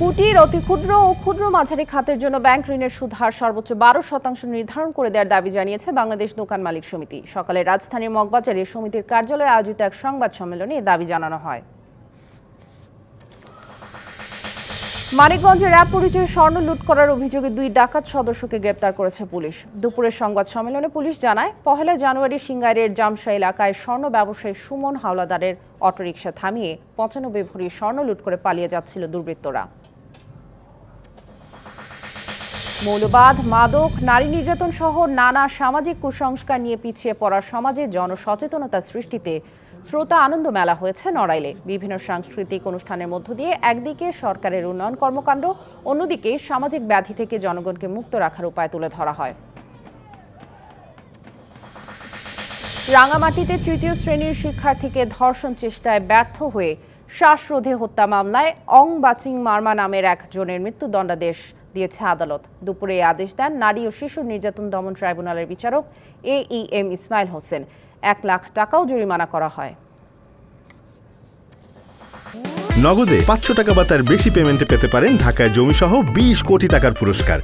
কুটির অতি ক্ষুদ্র ও ক্ষুদ্র মাঝারি খাতের জন্য ব্যাংক ঋণের সুদ হার সর্বোচ্চ বারো শতাংশ নির্ধারণ করে দেওয়ার দাবি জানিয়েছে বাংলাদেশ দোকান মালিক সমিতি। সকালে রাজধানীর মগবাজারে সমিতির কার্যালয়ে আয়োজিত এক সংবাদ সম্মেলনে এ দাবি জানানো হয়। মানিকগঞ্জে র্যাব পরিচয়ে স্বর্ণ লুট করার অভিযোগে দুই ডাকাত সদস্যকে গ্রেপ্তার করেছে পুলিশ। দুপুরের সংবাদ সম্মেলনে পুলিশ জানায়, পহেলা জানুয়ারি সিঙ্গাইরের জামশা এলাকায় স্বর্ণ ব্যবসায়ী সুমন হাওলাদারের অটোরিকশা থামিয়ে পঁচানব্বই ভরি স্বর্ণ লুট করে পালিয়ে যাচ্ছিল দুর্বৃত্তরা। মৌলবাদ, মাদক, নারী নির্যাতন সহ নানা সামাজিক কুসংস্কার নিয়ে পিছিয়ে পড়া সমাজে জনসচেতনতা সৃষ্টিতে শ্রোতা আনন্দ মেলা হয়েছে নড়াইলে। বিভিন্ন সাংস্কৃতিক অনুষ্ঠানের মধ্য দিয়ে একদিকে সরকারের উন্নয়ন কর্মকাণ্ড, অন্যদিকে সামাজিক ব্যাধি থেকে জনগণকে মুক্ত রাখার উপায় তুলে ধরা হয়। রাঙামাটিতে তৃতীয় শ্রেণির শিক্ষার্থীকে ধর্ষণ চেষ্টায় ব্যর্থ হয়ে শ্বাসরোধে হত্যা মামলায় অং বাচিং মার্মা নামের একজনের মৃত্যুদণ্ডাদেশ দিয়েছে আদালত। দুপুরে আদেশ দেন নারী ও শিশু নির্যাতন দমন ট্রাইব্যুনালের বিচারক A E M Ismail Hossain. এক লাখ টাকাও জরিমানা করা হয়। নগদে পাঁচশো টাকা বা তার বেশি পেমেন্টে পেতে পারেন ঢাকায় জমিসহ বিশ কোটি টাকার পুরস্কার।